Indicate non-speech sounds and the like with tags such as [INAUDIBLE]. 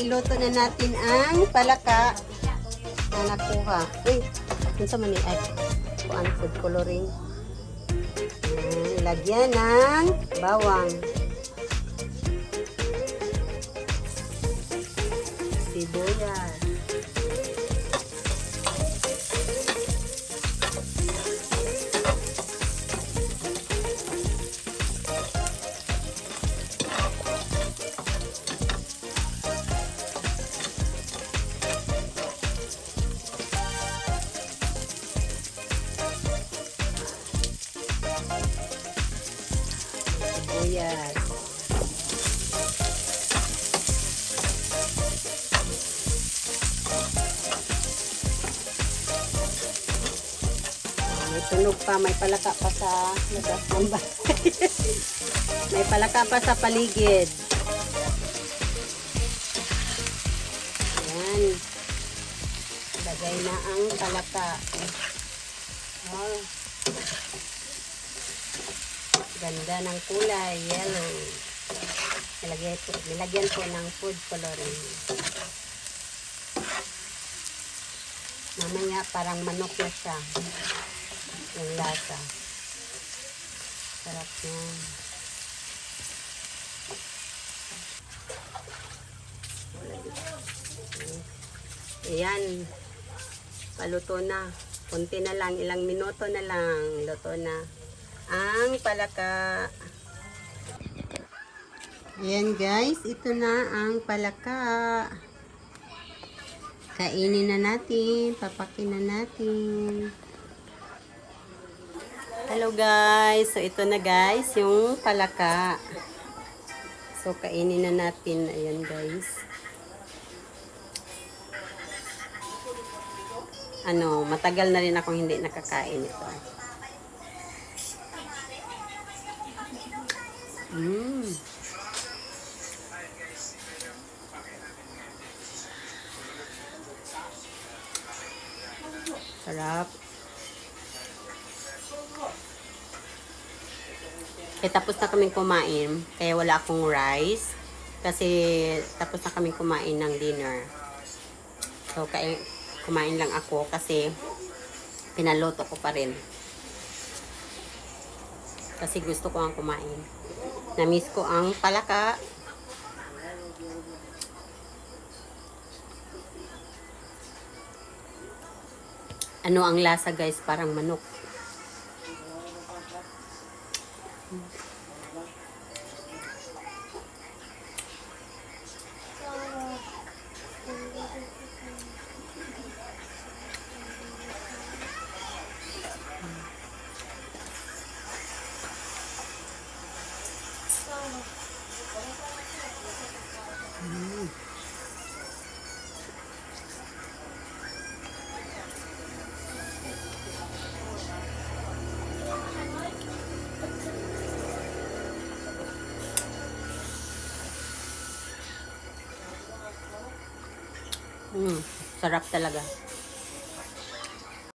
iluto na natin ang palaka na nakuha. Uy, ano sa mani? Ay, kuan food coloring. Ayan, lagyan ng bawang. Sibuyas. Sibuyas. May tunog pa, may palaka pa sa labas ng bahay. [LAUGHS] may palaka pa sa paligid. Ayan. Lagay na ang palaka. Oh. Ganda ng kulay, yellow. Nilagyan po, nilagyan po ng food coloring. Mamaya parang manok na siya. Yung lasa. Sarap yan. Ayan. Paluto na. Kunti na lang. Ilang minuto na lang. Luto na. Ang palaka. Ayan guys. Ito na ang palaka. Kainin na natin. Papakin na natin. Hello guys. So ito na guys. Yung palaka. So kainin na natin. Ayan guys. Ano, matagal na rin akong hindi nakakain ito. Mmm. Sarap. Eh, tapos na kaming kumain. Kaya wala akong rice. Kasi tapos na kaming kumain ng dinner. So, kaya kumain lang ako kasi pinaloto ko pa rin. Kasi gusto ko ang kumain. Namiss ko ang palaka. Ano ang lasa guys? Parang manok. Mm, sarap talaga.